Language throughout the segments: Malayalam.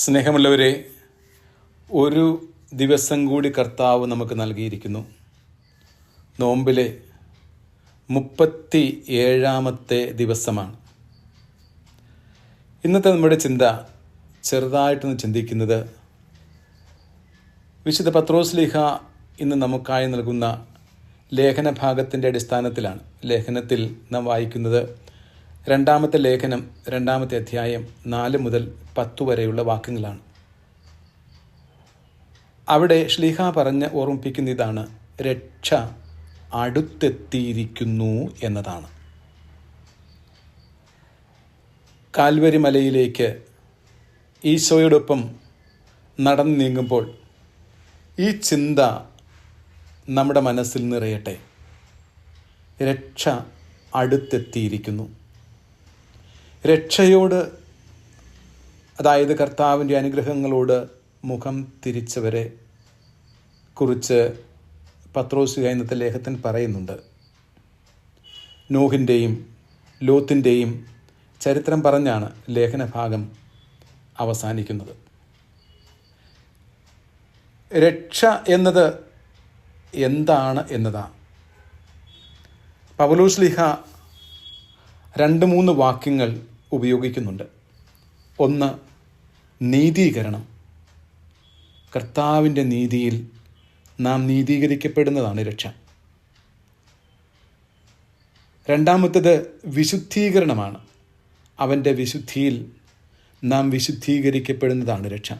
സ്നേഹമുള്ളവരെ ഒരു ദിവസം കൂടി കർത്താവ് നമുക്ക് നൽകിയിരിക്കുന്നു. നോമ്പിലെ മുപ്പത്തി ഏഴാമത്തെ ദിവസമാണ്. ഇന്നത്തെ നമ്മുടെ ചിന്ത ചെറുതായിട്ടൊന്ന് ചിന്തിക്കുന്നത് വിശുദ്ധ പത്രോസ്ലിഹ ഇന്ന് നമുക്കായി നൽകുന്ന ലേഖന ഭാഗത്തിന്റെ അടിസ്ഥാനത്തിലാണ്. ലേഖനത്തിൽ നാം വായിക്കുന്നത് രണ്ടാമത്തെ ലേഖനം രണ്ടാമത്തെ അധ്യായം നാല് മുതൽ പത്ത് വരെയുള്ള വാക്യങ്ങളാണ്. അവിടെ ശ്ലീഹ പറഞ്ഞ് ഓർമ്മിപ്പിക്കുന്ന ഇതാണ് രക്ഷ അടുത്തെത്തിയിരിക്കുന്നു എന്നതാണ്. കാൽവരി മലയിലേക്ക് ഈശോയോടൊപ്പം നടന്നു നീങ്ങുമ്പോൾ ഈ ചിന്ത നമ്മുടെ മനസ്സിൽ നിറയട്ടെ. രക്ഷ അടുത്തെത്തിയിരിക്കുന്നു. രക്ഷയോട് അതായത് കർത്താവിന്റെ അനുഗ്രഹങ്ങളോട് മുഖം തിരിച്ചവരെ കുറിച്ച് പത്രോസുക ഇന്നത്തെ ലേഖത്തിൽ പറയുന്നുണ്ട്. നോഹിന്റെയും ലോത്തിന്റെയും ചരിത്രം പറഞ്ഞാണ് ലേഖനഭാഗം അവസാനിക്കുന്നത്. രക്ഷ എന്നത് എന്താണ് എന്നതാണ് പവലോസ്ലിഹ രണ്ട് മൂന്ന് വാക്യങ്ങൾ ഉപയോഗിക്കുന്നുണ്ട്. ഒന്ന് നീതീകരണം. കർത്താവിന്റെ നീതിയിൽ നാം നീതീകരിക്കപ്പെടുന്നതാണ് രക്ഷ. രണ്ടാമത്തേത് വിശുദ്ധീകരണമാണ്. അവന്റെ വിശുദ്ധിയിൽ നാം വിശുദ്ധീകരിക്കപ്പെടുന്നതാണ് രക്ഷ.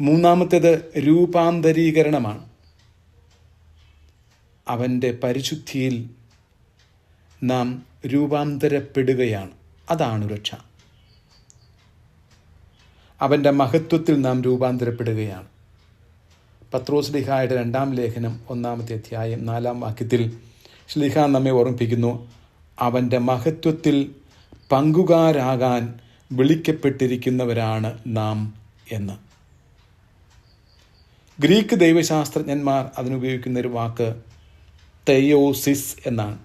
മൂന്നാമത്തേത് രൂപാന്തരീകരണമാണ്. അവന്റെ പരിശുദ്ധിയിൽ നാം രൂപാന്തരപ്പെടുകയാണ്. അതാണ് രക്ഷ. അവന്റെ മഹത്വത്തിൽ നാം രൂപാന്തരപ്പെടുകയാണ്. പത്രോസ് ലിഹായുടെ രണ്ടാം ലേഖനം ഒന്നാമത്തെ അധ്യായം നാലാം വാക്യത്തിൽ ശ്ലിഹ നമ്മെ ഓർമ്മിപ്പിക്കുന്നു അവന്റെ മഹത്വത്തിൽ പങ്കുകാരാകാൻ വിളിക്കപ്പെട്ടിരിക്കുന്നവരാണ് നാം എന്ന്. ഗ്രീക്ക് ദൈവശാസ്ത്രജ്ഞന്മാർ അതിനുപയോഗിക്കുന്ന ഒരു വാക്ക് തെയോസിസ് എന്നാണ്.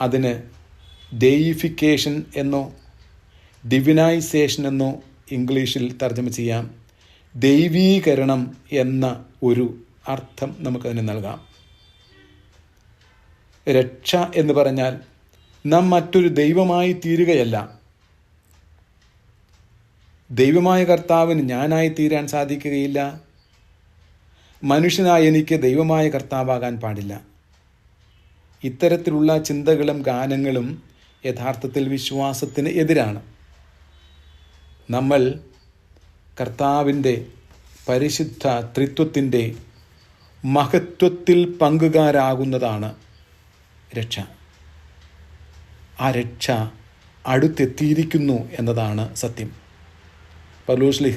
അതിന് ഡെയിഫിക്കേഷൻ എന്നോ ഡിവിനൈസേഷൻ എന്നോ ഇംഗ്ലീഷിൽ തർജമ ചെയ്യാം. ദൈവീകരണം എന്ന ഒരു അർത്ഥം നമുക്കതിന് നൽകാം. രക്ഷ എന്ന് പറഞ്ഞാൽ നാം മറ്റൊരു ദൈവമായി തീരുകയല്ല. ദൈവമായ കർത്താവിന് ഞാനായി തീരാൻ സാധിക്കുകയില്ല. മനുഷ്യനായ എനിക്ക് ദൈവമായ കർത്താവാകാൻ പാടില്ല. ഇത്തരത്തിലുള്ള ചിന്തകളും ഗാനങ്ങളും യഥാർത്ഥത്തിൽ വിശ്വാസത്തിന് എതിരാണ്. നമ്മൾ കർത്താവിന്റെ പരിശുദ്ധ ത്രിത്വത്തിന്റെ മഹത്വത്തിൽ പങ്കുകാരാകുന്നതാണ് രക്ഷ. ആ രക്ഷ അടുത്തെത്തിയിരിക്കുന്നു എന്നതാണ് സത്യം. പലൂസ്ലിഹ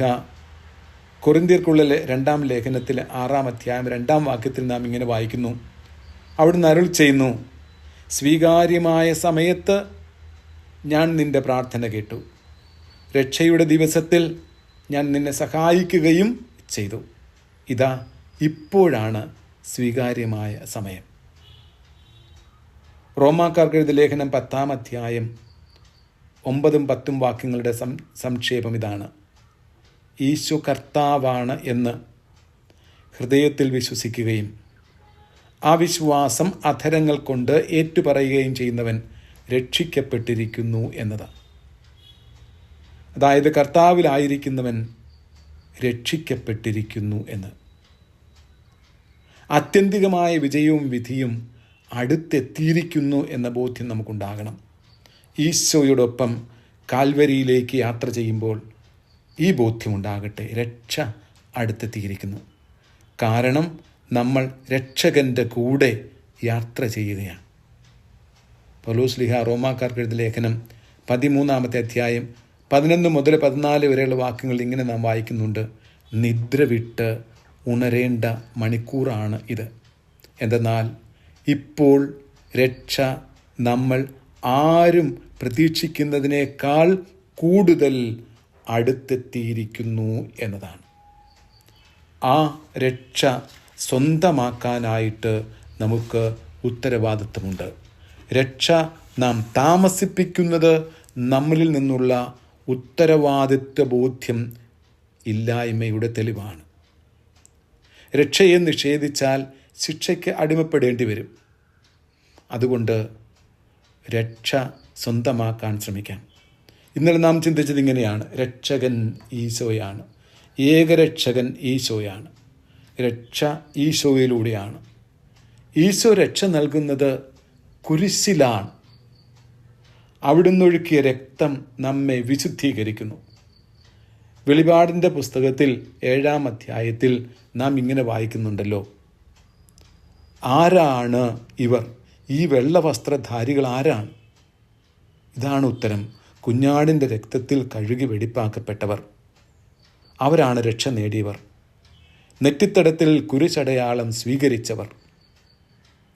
കൊറിന്തിയർക്കുള്ള രണ്ടാം ലേഖനത്തിലെ ആറാം അധ്യായം രണ്ടാം വാക്യത്തിൽ നാം ഇങ്ങനെ വായിക്കുന്നു. അവിടുന്ന് അരുൾ ചെയ്യുന്നു. സ്വീകാര്യമായ സമയത്ത് ഞാൻ നിന്റെ പ്രാർത്ഥന കേട്ടു. രക്ഷയുടെ ദിവസത്തിൽ ഞാൻ നിന്നെ സഹായിക്കുകയും ചെയ്തു. ഇതാ ഇപ്പോഴാണ് സ്വീകാര്യമായ സമയം. റോമാക്കാർക്ക് എഴുതിയ ലേഖനം പത്താം അധ്യായം ഒമ്പതും പത്തും വാക്യങ്ങളുടെ സം സംക്ഷേപം ഇതാണ്. ഈശോ കർത്താവാണ് എന്ന് ഹൃദയത്തിൽ വിശ്വസിക്കുകയും ആ വിശ്വാസം അധരങ്ങൾ കൊണ്ട് ഏറ്റുപറയുകയും ചെയ്യുന്നവൻ രക്ഷിക്കപ്പെട്ടിരിക്കുന്നു എന്നത്. അതായത് കർത്താവിലായിരിക്കുന്നവൻ രക്ഷിക്കപ്പെട്ടിരിക്കുന്നു എന്ന്. ആത്യന്തികമായ വിജയവും വിധിയും അടുത്തെത്തിയിരിക്കുന്നു എന്ന ബോധ്യം നമുക്കുണ്ടാകണം. ഈശോയോടൊപ്പം കാൽവരിയിലേക്ക് യാത്ര ചെയ്യുമ്പോൾ ഈ ബോധ്യമുണ്ടാകട്ടെ രക്ഷ അടുത്തെത്തിയിരിക്കുന്നു. കാരണം നമ്മൾ രക്ഷകന്റെ കൂടെ യാത്ര ചെയ്യുകയാണ്. പൗലോസ് ലിഹ റോമാക്കാർക്ക് എഴുതിയ ലേഖനം പതിമൂന്നാമത്തെ അധ്യായം പതിനൊന്ന് മുതൽ പതിനാല് വരെയുള്ള വാക്യങ്ങൾ ഇങ്ങനെ നാം വായിക്കുന്നുണ്ട്. നിദ്ര വിട്ട് ഉണരേണ്ട മണിക്കൂറാണ് ഇത്. എന്തെന്നാൽ ഇപ്പോൾ രക്ഷ നമ്മൾ ആരും പ്രതീക്ഷിക്കുന്നതിനേക്കാൾ കൂടുതൽ അടുത്തെത്തിയിരിക്കുന്നു എന്നതാണ്. ആ രക്ഷ സ്വന്തമാക്കാനായിട്ട് നമുക്ക് ഉത്തരവാദിത്വമുണ്ട്. രക്ഷ നാം താമസിപ്പിക്കുന്നത് നമ്മളിൽ നിന്നുള്ള ഉത്തരവാദിത്വ ബോധ്യം ഇല്ലായ്മയുടെ തെളിവാണ്. രക്ഷയെ നിഷേധിച്ചാൽ ശിക്ഷയ്ക്ക് അടിമപ്പെടേണ്ടി വരും. അതുകൊണ്ട് രക്ഷ സ്വന്തമാക്കാൻ ശ്രമിക്കാം. ഇന്നലെ നാം ചിന്തിച്ചത് ഇങ്ങനെയാണ്. രക്ഷകൻ ഈശോയാണ്. ഏകരക്ഷകൻ ഈശോയാണ്. രക്ഷ ഈശോയിലൂടെയാണ്. ഈശോ രക്ഷ നൽകുന്നത് കുരിശിലാണ്. അവിടുന്നൊഴുക്കിയ രക്തം നമ്മെ വിശുദ്ധീകരിക്കുന്നു. വെളിപാടിന്റെ പുസ്തകത്തിൽ ഏഴാം അധ്യായത്തിൽ നാം ഇങ്ങനെ വായിക്കുന്നുണ്ടല്ലോ. ആരാണ് ഇവർ? ഈ വെള്ളവസ്ത്രധാരികൾ ആരാണ്? ഇതാണ് ഉത്തരം. കുഞ്ഞാടിന്റെ രക്തത്തിൽ കഴുകി വെടിപ്പാക്കപ്പെട്ടവർ. അവരാണ് രക്ഷ നേടിയവർ. നെറ്റിത്തടത്തിൽ കുരിശടയാളം സ്വീകരിച്ചവർ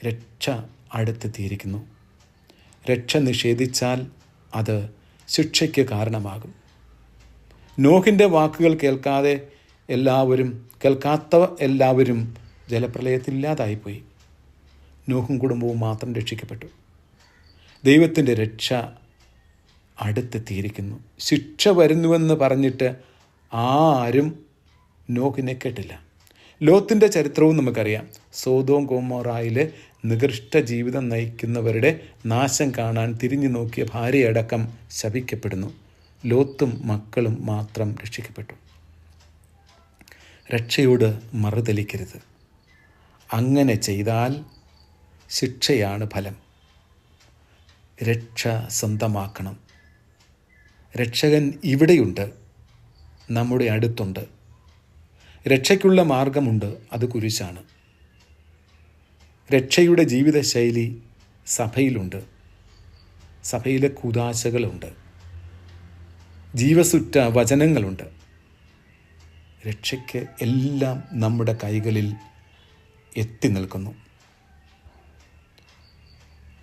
രക്ഷ അടുത്തെത്തിയിരിക്കുന്നു രക്ഷ നിഷേധിച്ചാൽ അത് ശിക്ഷയ്ക്ക് കാരണമാകും. നോഹിന്റെ വാക്കുകൾ കേൾക്കാതെ എല്ലാവരും കേൾക്കാത്ത എല്ലാവരും ജലപ്രളയത്തില്ലാതായിപ്പോയി നോഹും കുടുംബവും മാത്രം രക്ഷിക്കപ്പെട്ടു. ദൈവത്തിന്റെ രക്ഷ അടുത്തെത്തിയിരിക്കുന്നു ശിക്ഷ വരുന്നുവെന്ന് പറഞ്ഞിട്ട് ആരും നോഹിനെ കേട്ടില്ല. ലോത്തിന്റെ ചരിത്രവും നമുക്കറിയാം. സോതോം ഗോമോറായിലെ നികൃഷ്ട ജീവിതം നയിക്കുന്നവരുടെ നാശം കാണാൻ തിരിഞ്ഞു നോക്കിയ ഭാര്യയടക്കം ശപിക്കപ്പെടുന്നു. ലോത്തും മക്കളും മാത്രം രക്ഷിക്കപ്പെട്ടു. രക്ഷയോട് മറുതലിക്കരുത് അങ്ങനെ ചെയ്താൽ ശിക്ഷയാണ് ഫലം. രക്ഷ സ്വന്തമാക്കണം. രക്ഷകൻ ഇവിടെയുണ്ട് നമ്മുടെ അടുത്തുണ്ട്. രക്ഷയ്ക്കുള്ള മാർഗമുണ്ട് അത് കുരിശാണ്. രക്ഷയുടെ ജീവിതശൈലി സഭയിലുണ്ട്. സഭയിലെ കുതാശകളുണ്ട് ജീവസുറ്റ വചനങ്ങളുണ്ട്. രക്ഷയ്ക്ക് എല്ലാം നമ്മുടെ കൈകളിൽ എത്തി നിൽക്കുന്നു.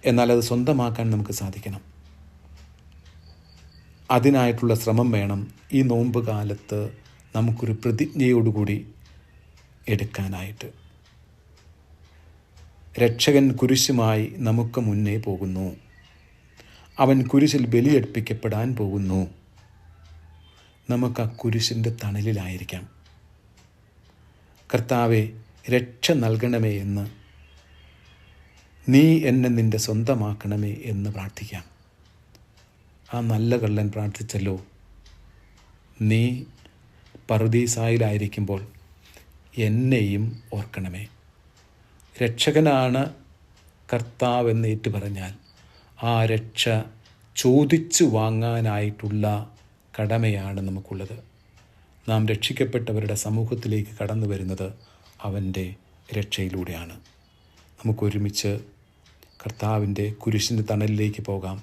എന്നാൽ അത് സ്വന്തമാക്കാൻ നമുക്ക് സാധിക്കണം. അതിനായിട്ടുള്ള ശ്രമം വേണം ഈ നോമ്പ് കാലത്ത് നമുക്കൊരു പ്രതിജ്ഞയോടുകൂടി എടുക്കാനായിട്ട്. രക്ഷകൻ കുരിശുമായി നമുക്ക് മുന്നേ പോകുന്നു. അവൻ കുരിശിൽ ബലിയർപ്പിക്കപ്പെടാൻ പോകുന്നു. നമുക്ക് ആ കുരിശിന്റെ തണലിലായിരിക്കാം. കർത്താവെ രക്ഷ നൽകണമേ എന്ന്. നീ എന്നെ നിന്റെ സ്വന്തമാക്കണമേ എന്ന് പ്രാർത്ഥിക്കാം. ആ നല്ല കള്ളൻ പ്രാർത്ഥിച്ചല്ലോ. നീ പറുദീസായിലായിരിക്കുമ്പോൾ എന്നെയും ഓർക്കണമേ. രക്ഷകനാണ് കർത്താവെന്ന് ഏറ്റു പറഞ്ഞാൽ ആ രക്ഷ ചോദിച്ചു വാങ്ങാനായിട്ടുള്ള കടമയാണ് നമുക്കുള്ളത്. നാം രക്ഷിക്കപ്പെട്ടവരുടെ സമൂഹത്തിലേക്ക് കടന്നു വരുന്നത് അവന്റെ രക്ഷയിലൂടെയാണ്. നമുക്കൊരുമിച്ച് കർത്താവിന്റെ കുരിശിന്റെ തണലിലേക്ക് പോകാം.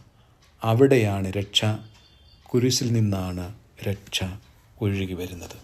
അവിടെയാണ് രക്ഷ കുരിശിൽ നിന്നാണ് രക്ഷ. ഒഴുകി വരുന്നത്.